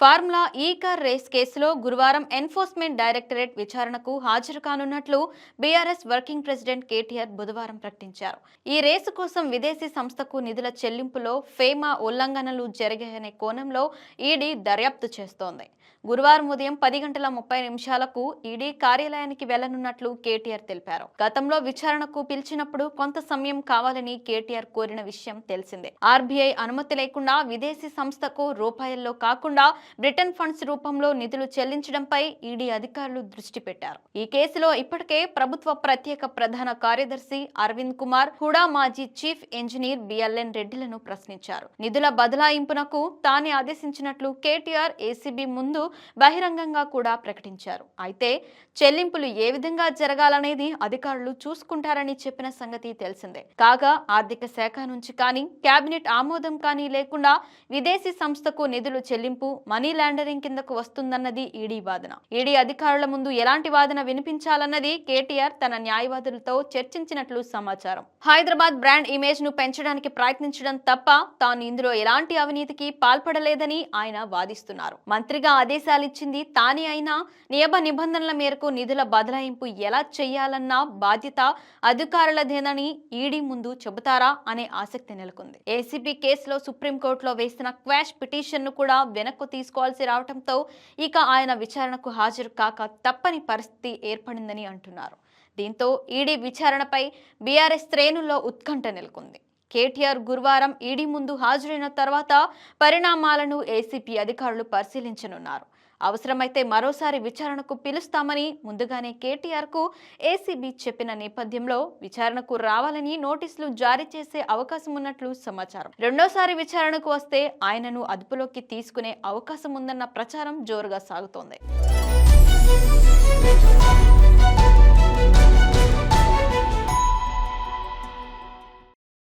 Formula ఈ car race కేసులో గురువారం ఎన్ఫోర్స్మెంట్ డైరెక్టరేట్ విచారణకు హాజరు కానున్నట్లు బీఆర్ఎస్ వర్కింగ్ ప్రెసిడెంట్ కేటీఆర్ బుధవారం ప్రకటించారు. ఈ రేసు కోసం విదేశీ సంస్థకు నిధుల చెల్లింపులో ఫేమా ఉల్లంఘనలు జరిగాయనే కోణంలో ఈడీ దర్యాప్తు చేస్తోంది. గురువారం ఉదయం పది గంటల ముప్పై నిమిషాలకు ఈడీ కార్యాలయానికి వెళ్ళనున్నట్లు కేటీఆర్ తెలిపారు. గతంలో విచారణకు పిలిచినప్పుడు కొంత సమయం కావాలని కేటీఆర్ కోరిన విషయం తెలిసిందే. ఆర్బీఐ అనుమతి లేకుండా విదేశీ సంస్థకు రూపాయల్లో కాకుండా బ్రిటన్ ఫండ్స్ రూపంలో నిధులు చెల్లించడంపై ఈడీ అధికారులు దృష్టి పెట్టారు. ఈ కేసులో ఇప్పటికే ప్రభుత్వ ప్రత్యేక ప్రధాన కార్యదర్శి అరవింద్ కుమార్ హుడా మాజీ చీఫ్ ఇంజనీర్ బిఎల్ఎన్ రెడ్డిలను ప్రశ్నించారు. నిధుల బదలాయింపునకు తానే ఆదేశించినట్లు కేటీఆర్ ఏసీబీ ముందు బహిరంగంగా కూడా ప్రకటించారు. అయితే చెల్లింపులు ఏ విధంగా జరగాలనేది అధికారులు చూసుకుంటారని చెప్పిన సంగతి తెలిసిందే. కాగా ఆర్థిక శాఖ నుంచి కానీ కేబినెట్ ఆమోదం కానీ లేకుండా విదేశీ సంస్థకు నిధులు చెల్లింపు మనీ లాండరింగ్ కిందకు వస్తుందన్నది ఈడీ వాదన. ఈడీ అధికారుల ముందు ఎలాంటి వాదన వినిపించాలన్నది కేటీఆర్ తన న్యాయవాదులతో చర్చించినట్లు సమాచారం. హైదరాబాద్ బ్రాండ్ ఇమేజ్ను పెంచడానికి ప్రయత్నించడం తప్ప తాను ఇందులో ఎలాంటి అవినీతికి పాల్పడలేదని ఆయన వాదిస్తున్నారు. మంత్రిగా అదే ఇచ్చింది తానే అయినా నియమ నిబంధనల మేరకు నిధుల బదలాయింపు ఎలా చేయాలన్న బాధ్యత అధికారులదేనని ఈడీ ముందు చెబుతారా అనే ఆసక్తి నెలకొంది. ఏసీబీ కేసులో సుప్రీంకోర్టులో వేసిన క్వాష్ పిటిషన్ను కూడా వెనక్కు తీసుకోవాల్సి రావడంతో ఇక ఆయన విచారణకు హాజరు కాక తప్పని పరిస్థితి ఏర్పడిందని అంటున్నారు. దీంతో ఈడీ విచారణపై బీఆర్ఎస్ శ్రేణుల్లో ఉత్కంఠ నెలకొంది. కేటీఆర్ గురువారం ఈడీ ముందు హాజరైన తర్వాత పరిణామాలను ఏసీపీ అధికారులు పరిశీలించనున్నారు. అవసరమైతే మరోసారి విచారణకు పిలుస్తామని ముందుగానే కేటీఆర్కు ఏసీబీ చెప్పిన నేపథ్యంలో విచారణకు రావాలని నోటీసులు జారీ చేసే అవకాశం ఉన్నట్లు సమాచారం. రెండోసారి విచారణకు వస్తే ఆయనను అదుపులోకి తీసుకునే అవకాశం ఉందన్న ప్రచారం జోరుగా సాగుతోంది.